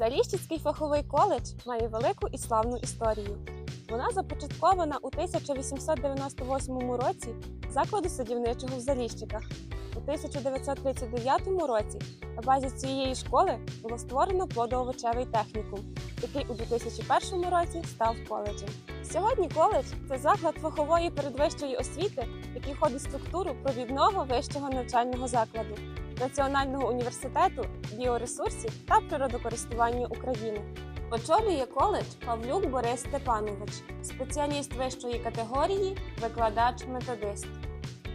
Заліщицький фаховий коледж має велику і славну історію. Вона започаткована у 1898 році закладу садівничого в Заліщиках. У 1939 році на базі цієї школи було створено плодоовочевий технікум, який у 2001 році став коледжем. Сьогодні коледж це заклад фахової передвищої освіти, який входить в структуру провідного вищого навчального закладу Національного університету біоресурсів та природокористування України. Очолює коледж Павлюк Борис Степанович, спеціаліст вищої категорії, викладач-методист.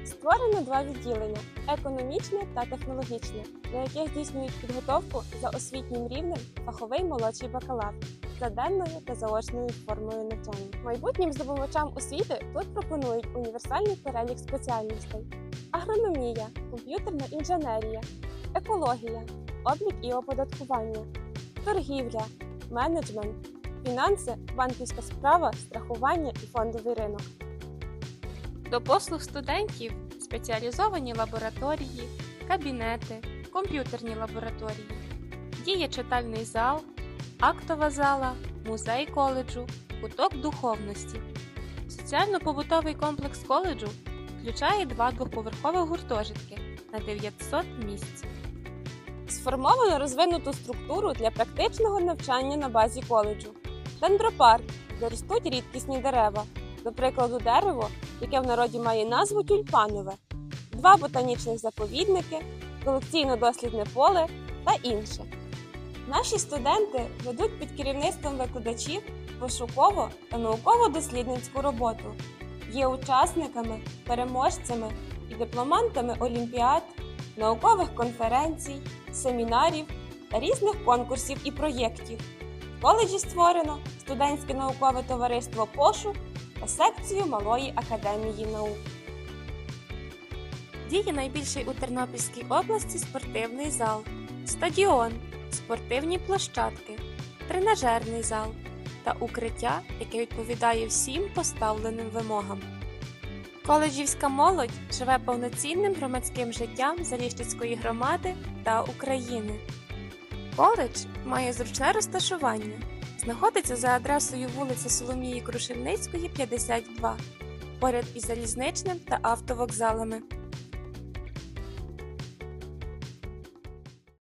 Створено два відділення економічне та технологічне, на яких здійснюють підготовку за освітнім рівнем фаховий молодший бакалавр за денною та заочною формою навчання. Майбутнім здобувачам освіти тут пропонують універсальний перелік спеціальностей: агрономія, комп'ютерна інженерія, екологія, облік і оподаткування, торгівля, менеджмент, фінанси, банківська справа, страхування і фондовий ринок. До послуг студентів спеціалізовані лабораторії, кабінети, комп'ютерні лабораторії, діє читальний зал, актова зала, музей коледжу, куток духовності. Соціально-побутовий комплекс коледжу включає два двоповерхових гуртожитки на 900 місць. Сформовано розвинуту структуру для практичного навчання на базі коледжу. Дендропарк, де ростуть рідкісні дерева, до прикладу, дерево, яке в народі має назву тюльпанове, два ботанічних заповідники, колекційно-дослідне поле та інше. Наші студенти ведуть під керівництвом викладачів пошуково та науково-дослідницьку роботу, є учасниками, переможцями і дипломантами олімпіад, наукових конференцій, семінарів та різних конкурсів і проєктів. В коледжі створено студентське наукове товариство Пошук та секцію Малої академії наук. Діє найбільший у Тернопільській області спортивний зал, стадіон, спортивні площадки, тренажерний зал та укриття, яке відповідає всім поставленим вимогам. Коледжівська молодь живе повноцінним громадським життям Заліщицької громади та України. Коледж має зручне розташування. Знаходиться за адресою вулиця Соломії Крушельницької, 52, поряд із залізничним та автовокзалами.